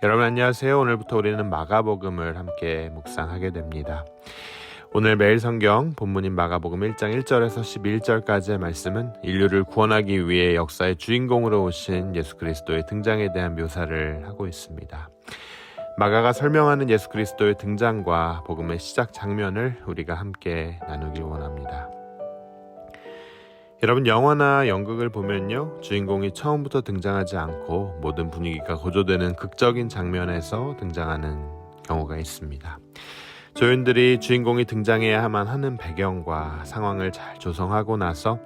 여러분 안녕하세요. 오늘부터 우리는 마가복음을 함께 묵상하게 됩니다. 오늘 매일 성경 본문인 마가복음 1장 1절에서 11절까지의 말씀은 인류를 구원하기 위해 역사의 주인공으로 오신 예수 그리스도의 등장에 대한 묘사를 하고 있습니다. 마가가 설명하는 예수 그리스도의 등장과 복음의 시작 장면을 우리가 함께 나누길 원합니다. 여러분 영화나 연극을 보면요 주인공이 처음부터 등장하지 않고 모든 분위기가 고조되는 극적인 장면에서 등장하는 경우가 있습니다. 조연들이 주인공이 등장해야만 하는 배경과 상황을 잘 조성하고 나서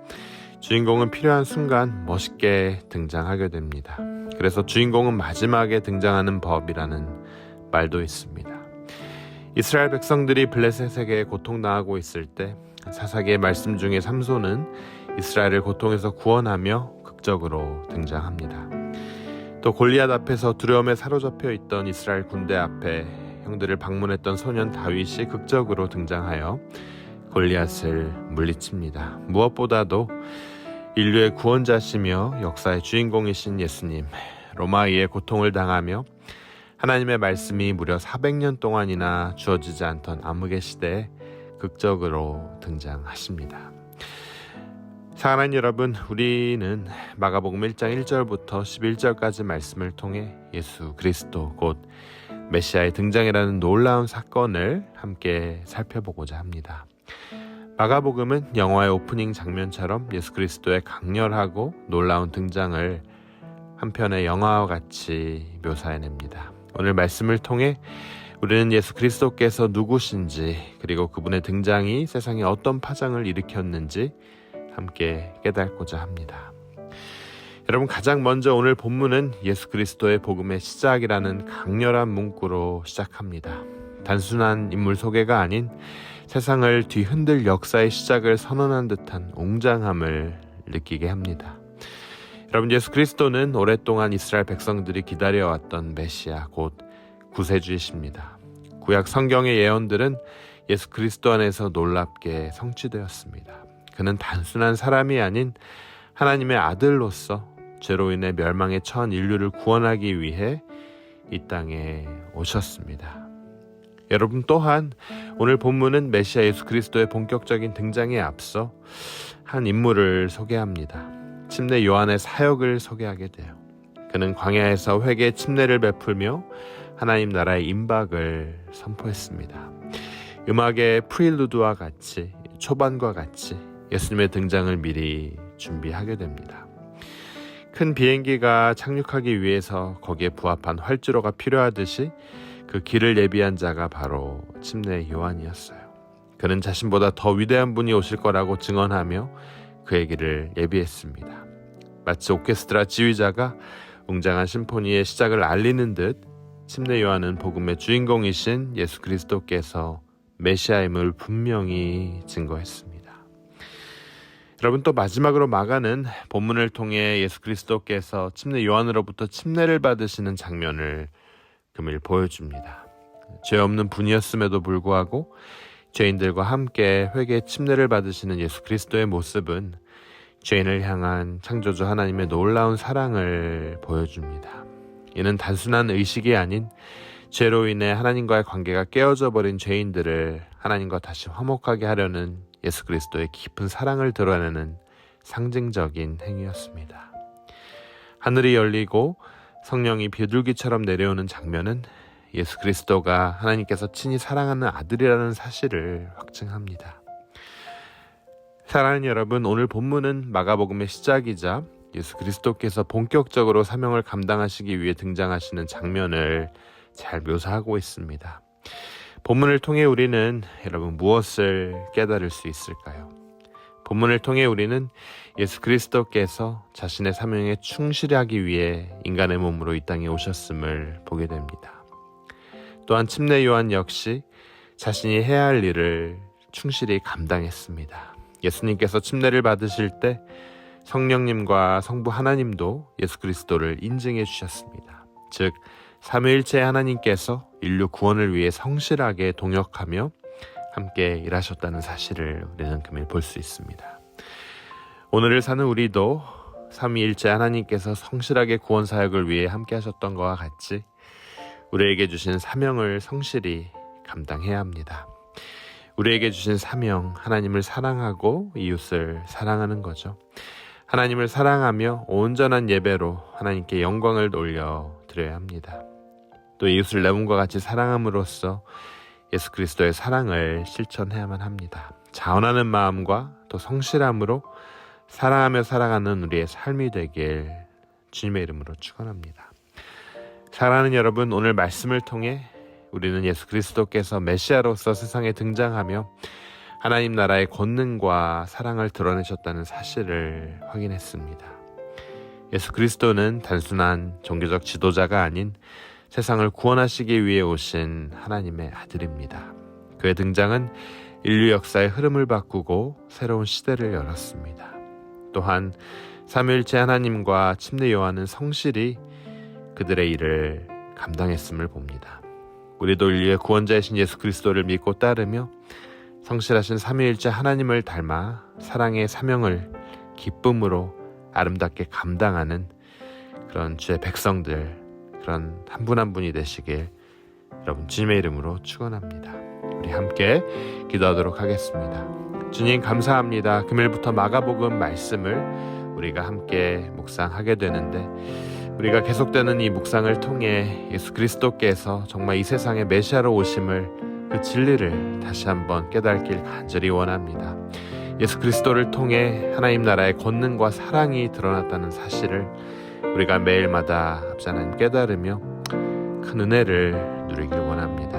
주인공은 필요한 순간 멋있게 등장하게 됩니다. 그래서 주인공은 마지막에 등장하는 법이라는 말도 있습니다. 이스라엘 백성들이 블레셋에게 고통당하고 있을 때 사사기의 말씀 중에 삼손은 이스라엘을 고통에서 구원하며 극적으로 등장합니다. 또 골리앗 앞에서 두려움에 사로잡혀 있던 이스라엘 군대 앞에 형들을 방문했던 소년 다윗이 극적으로 등장하여 골리앗을 물리칩니다. 무엇보다도 인류의 구원자시며 역사의 주인공이신 예수님, 로마의의 고통을 당하며 하나님의 말씀이 무려 400년 동안이나 주어지지 않던 암흑의 시대에 극적으로 등장하십니다. 사랑하는 여러분, 우리는 마가복음 1장 1절부터 11절까지 말씀을 통해 예수 그리스도 곧 메시아의 등장이라는 놀라운 사건을 함께 살펴보고자 합니다. 마가복음은 영화의 오프닝 장면처럼 예수 그리스도의 강렬하고 놀라운 등장을 한편의 영화와 같이 묘사해냅니다. 오늘 말씀을 통해 우리는 예수 그리스도께서 누구신지 그리고 그분의 등장이 세상에 어떤 파장을 일으켰는지 함께 깨닫고자 합니다. 여러분 가장 먼저 오늘 본문은 예수 그리스도의 복음의 시작이라는 강렬한 문구로 시작합니다. 단순한 인물 소개가 아닌 세상을 뒤흔들 역사의 시작을 선언한 듯한 웅장함을 느끼게 합니다. 여러분 예수 그리스도는 오랫동안 이스라엘 백성들이 기다려왔던 메시아 곧 구세주이십니다. 구약 성경의 예언들은 예수 그리스도 안에서 놀랍게 성취되었습니다. 그는 단순한 사람이 아닌 하나님의 아들로서 죄로 인해 멸망에 처한 인류를 구원하기 위해 이 땅에 오셨습니다. 여러분 또한 오늘 본문은 메시아 예수 그리스도의 본격적인 등장에 앞서 한 인물을 소개합니다. 침례 요한의 사역을 소개하게 돼요. 그는 광야에서 회개 침례를 베풀며 하나님 나라의 임박을 선포했습니다. 음악의 프릴루드와 같이 초반과 같이 예수님의 등장을 미리 준비하게 됩니다. 큰 비행기가 착륙하기 위해서 거기에 부합한 활주로가 필요하듯이 그 길을 예비한 자가 바로 침례 요한이었어요. 그는 자신보다 더 위대한 분이 오실 거라고 증언하며 그의 길을 예비했습니다. 마치 오케스트라 지휘자가 웅장한 심포니의 시작을 알리는 듯 침례 요한은 복음의 주인공이신 예수 그리스도께서 메시아임을 분명히 증거했습니다. 여러분 또 마지막으로 마가는 본문을 통해 예수 그리스도께서 침례 요한으로부터 침례를 받으시는 장면을 금일 보여줍니다. 죄 없는 분이었음에도 불구하고 죄인들과 함께 회개 침례를 받으시는 예수 그리스도의 모습은 죄인을 향한 창조주 하나님의 놀라운 사랑을 보여줍니다. 이는 단순한 의식이 아닌 죄로 인해 하나님과의 관계가 깨어져 버린 죄인들을 하나님과 다시 화목하게 하려는 예수 그리스도의 깊은 사랑을 드러내는 상징적인 행위였습니다. 하늘이 열리고 성령이 비둘기처럼 내려오는 장면은 예수 그리스도가 하나님께서 친히 사랑하는 아들이라는 사실을 확증합니다. 사랑하는 여러분, 오늘 본문은 마가복음의 시작이자 예수 그리스도께서 본격적으로 사명을 감당하시기 위해 등장하시는 장면을 잘 묘사하고 있습니다. 본문을 통해 우리는 여러분 무엇을 깨달을 수 있을까요? 본문을 통해 우리는 예수 그리스도께서 자신의 사명에 충실하기 위해 인간의 몸으로 이 땅에 오셨음을 보게 됩니다. 또한 침례 요한 역시 자신이 해야 할 일을 충실히 감당했습니다. 예수님께서 침례를 받으실 때 성령님과 성부 하나님도 예수 그리스도를 인증해 주셨습니다. 즉 삼위일체 하나님께서 인류 구원을 위해 성실하게 동역하며 함께 일하셨다는 사실을 우리는 금일 볼 수 있습니다. 오늘을 사는 우리도 삼위일체 하나님께서 성실하게 구원 사역을 위해 함께 하셨던 것과 같이 우리에게 주신 사명을 성실히 감당해야 합니다. 우리에게 주신 사명, 하나님을 사랑하고 이웃을 사랑하는 거죠. 하나님을 사랑하며 온전한 예배로 하나님께 영광을 돌려 드려야 합니다. 또 이웃을 내 몸과 같이 사랑함으로써 예수 그리스도의 사랑을 실천해야만 합니다. 자원하는 마음과 또 성실함으로 사랑하며 살아가는 우리의 삶이 되길 주님의 이름으로 축원합니다. 사랑하는 여러분, 오늘 말씀을 통해 우리는 예수 그리스도께서 메시아로서 세상에 등장하며 하나님 나라의 권능과 사랑을 드러내셨다는 사실을 확인했습니다. 예수 그리스도는 단순한 종교적 지도자가 아닌 세상을 구원하시기 위해 오신 하나님의 아들입니다. 그의 등장은 인류 역사의 흐름을 바꾸고 새로운 시대를 열었습니다. 또한 삼위일체 하나님과 침례 요한은 성실히 그들의 일을 감당했음을 봅니다. 우리도 인류의 구원자이신 예수 그리스도를 믿고 따르며 성실하신 삼위일체 하나님을 닮아 사랑의 사명을 기쁨으로 아름답게 감당하는 그런 주의 백성들 그런 한 분 한 분이 되시길 여러분 주님의 이름으로 축원합니다. 우리 함께 기도하도록 하겠습니다. 주님 감사합니다. 금일부터 마가복음 말씀을 우리가 함께 묵상하게 되는데 우리가 계속되는 이 묵상을 통해 예수 그리스도께서 정말 이 세상에 메시아로 오심을 그 진리를 다시 한번 깨닫길 간절히 원합니다. 예수 그리스도를 통해 하나님 나라의 권능과 사랑이 드러났다는 사실을 우리가 매일마다 합자는 깨달으며 큰 은혜를 누리길 원합니다.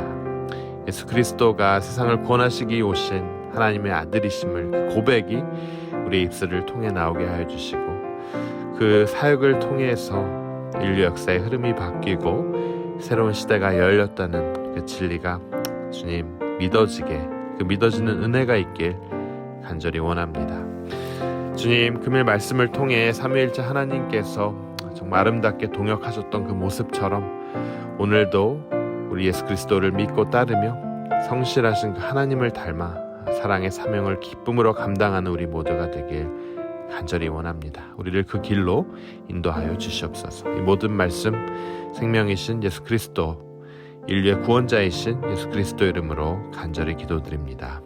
예수 그리스도가 세상을 구원하시기 오신 하나님의 아들이심을 그 고백이 우리 입술을 통해 나오게 하여 주시고 그 사역을 통해서 인류 역사의 흐름이 바뀌고 새로운 시대가 열렸다는 그 진리가 주님 믿어지게 그 믿어지는 은혜가 있길 간절히 원합니다. 주님 금일 말씀을 통해 삼위일체 하나님께서 정말 아름답게 동역하셨던 그 모습처럼 오늘도 우리 예수 그리스도를 믿고 따르며 성실하신 그 하나님을 닮아 사랑의 사명을 기쁨으로 감당하는 우리 모두가 되길 간절히 원합니다. 우리를 그 길로 인도하여 주시옵소서. 이 모든 말씀 생명이신 예수 그리스도 인류의 구원자이신 예수 그리스도 이름으로 간절히 기도드립니다.